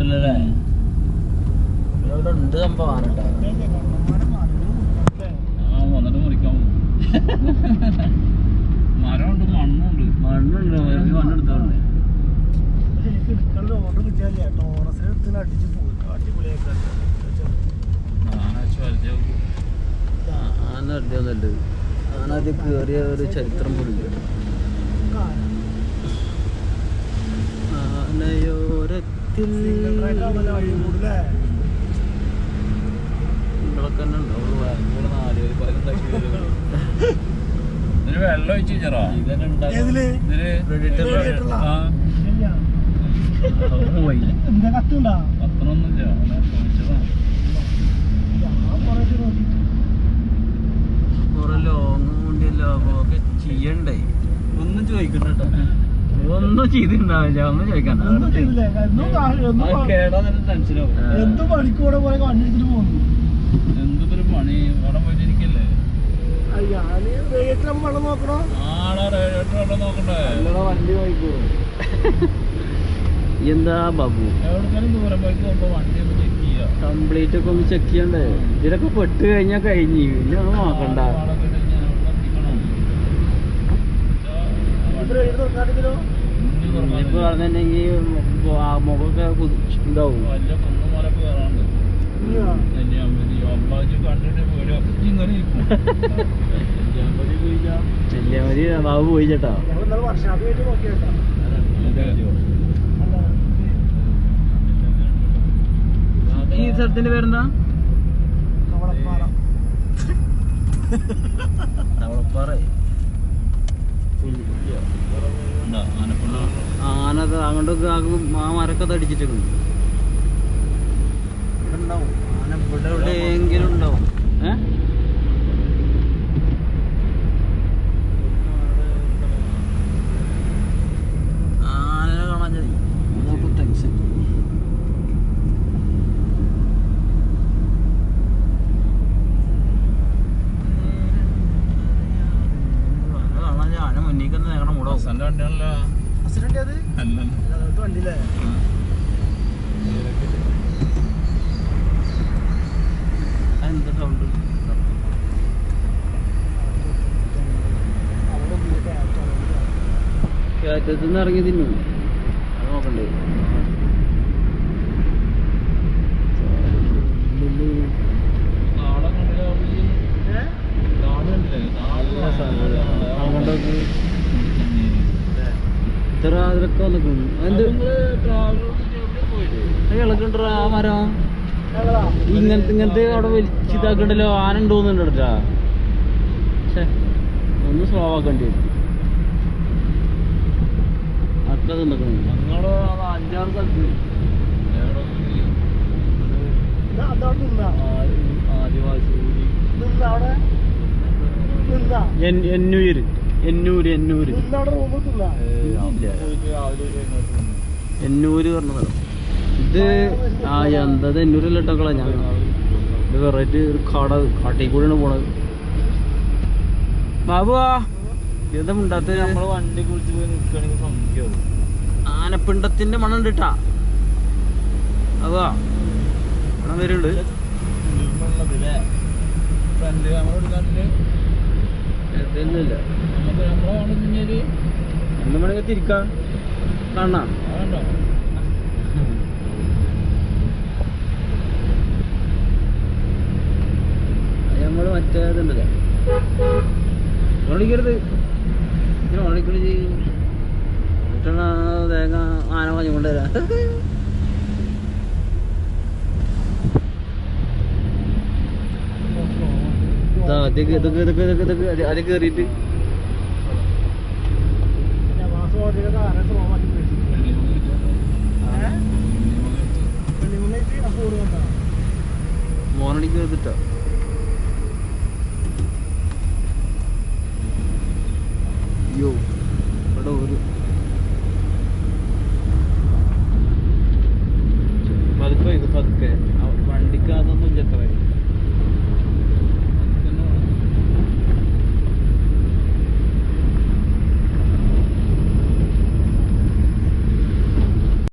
കിട്ടില്ലല്ലേ ഇവിടെ ഉണ്ട് സംഭവം ആന കേട്ടോ ആ വന്നിട്ട് മുറിക്കാം. മരമുണ്ട് മണ്ണുണ്ട്. മണ്ണുണ്ട് മണ്ണെടുത്തോണ്ട്. ഓർഡർ കിട്ടിയാലേ ടോറസിന് എടുത്ത് അടിച്ച് പോകും അടിപൊളിയാക്കാൻ ആന വലിച്ചു ആന അത് കയറിയ ഒരു ചരിത്രം പോലും ഇല്ല ആനയോരത്തിൽ വെള്ളം ഒഴിച്ചു പതിനെട്ടാക്കി ഇതിന് ഏതിൽ? ഇതിൽ Predator Predator ആ? ആ ഉണ്ടാവും പോയി എന്താ കത്തുണ്ടാ പത്രമൊന്നുമില്ല ഞാൻ ചോദിച്ചതാ ഞാൻ കുറേ നോക്കി കുറെ ലോങ് കൊണ്ടല്ലോ ഒക്കെ ചെയ്യണ്ടേ ഒന്നും ചോദിക്കണ്ട കേട്ടോ ഒന്നും ചെയ്തിട്ടുണ്ടാവില്ല ഒന്നും ചോദിക്കണ്ട ഒന്നും ചെയ്തില്ലേ എന്തും പണിക്കൂടെ പോലെ കണ്ടിട്ട് പോകുന്നു എന്തൊരു പണി അവിടെ പോയിട്ടിരിക്കല്ലേ ഞാൻ വെള്ളം നോക്കണോ റേഡിയേറ്റർ നോക്കണ്ടേ വണ്ടി പോയിക്കോ എന്താ ബാബു കംപ്ലീറ്റ് ഒക്കെ ഒന്ന് ചെക്ക് ചെയ്യണ്ടേ ഇതിലൊക്കെ പെട്ട് കഴിഞ്ഞാ കഴിഞ്ഞു പിന്നെ ഒന്നും നോക്കണ്ട ആളൊക്കെ ഉണ്ടെങ്കിൽ ഞാൻ അവിടെ എത്തിക്കണം. ഇത് റേറ്റ് തുറക്കാണ്ടില്ലോ ഇനി തുറക്കാൻ ഇപ്പൊ പറഞ്ഞിട്ടുണ്ടെങ്കിൽ മുഖമൊക്കെ പോയില്ല. ചെല്ലിയാമതി ബാബു പോയി ചേട്ടാ ഈ സ്ഥലത്തിന്റെ പേരെന്താ? കവളപ്പാറ. തവളപ്പാറ ഉണ്ടോ? അങ്ങോട്ട് ആ മരക്കത്ത് അടിച്ചിട്ടുണ്ട് ഇവിടെ ഉണ്ടാവും ആന ഇവിടെ എവിടെയെങ്കിലും ഉണ്ടാവും. ഏ? ഹസന്റെ വണ്ടിയാണല്ലോ? അസിഡന്റ് അത്? അല്ലല്ലോ. അത് എന്താ സൗണ്ട് കയറ്റത്തു നിന്ന് ഇറങ്ങി തിന്നു. അത് നോക്കണ്ടേ? നാളെ കണ്ടില്ല നാളെ കണ്ടില്ലേ? അങ്ങോട്ടൊക്കെ ഇത്ര അതിലൊക്കെ വന്നിട്ടുണ്ട്. എന്ത് ഇളക്കണ്ട ആ മരം? ഇങ്ങനത്തെ ഇങ്ങനത്തെ അവിടെ വലിച്ചിതാക്കണ്ടല്ലോ ആന ഉണ്ടോന്നുണ്ട് കേട്ടാ പക്ഷേ ഒന്ന് സ്ലോ ആക്കേണ്ടി വരും. തിന്നിക്കുന്നു ഞങ്ങൾ അഞ്ചാറ് സ്ഥലത്ത് ആദിവാസി നിന്നാ എന്നൂര് എന്നൂര് എന്നൂര് പറഞ്ഞത് പറഞ്ഞ സ്ഥലം. ഇത് ആ എന്തത് എന്നൂരല്ല ഇട്ടോക്കളാ ഞാൻ. ഇത് വെറൈറ്റി ഒരു കട കാട്ടിൽ കൂടെയാണ് പോണത്. ബാബുവാ എന്താ മിണ്ടാത്ത നമ്മൾ വണ്ടി കുളിച്ച് പോയി നിൽക്കുകയാണെങ്കിൽ സംഭവിക്കാവും ആനപ്പിണ്ടത്തിന്റെ മണം ഉണ്ട് ട്ടാ. അതാ മണം വരുന്നുണ്ട് ഫ്രണ്ട് ക്യാമറ നമ്മളെ എന്ത് വേണമെങ്കിൽ തിരിക്കാം കാണാ നമ്മൾ നമ്മൾ മറ്റേ ഇതുണ്ടല്ലോ ഓടിക്കരുത് ഇങ്ങനെ എന്നിട്ടാണ് ആ തേങ്ങ ആന പറഞ്ഞു കൊണ്ടുവരാ ഇതാ, ഇതൊക്കെ ഇതൊക്കെ ഇതൊക്കെ ഇതൊക്കെ അത് അത് ഒരു ആരായിട്ട് ഓണാക്കി മോർണിംഗ് ചെയ്തിട്ടാ അയ്യോ ഇവിടെ ഒരു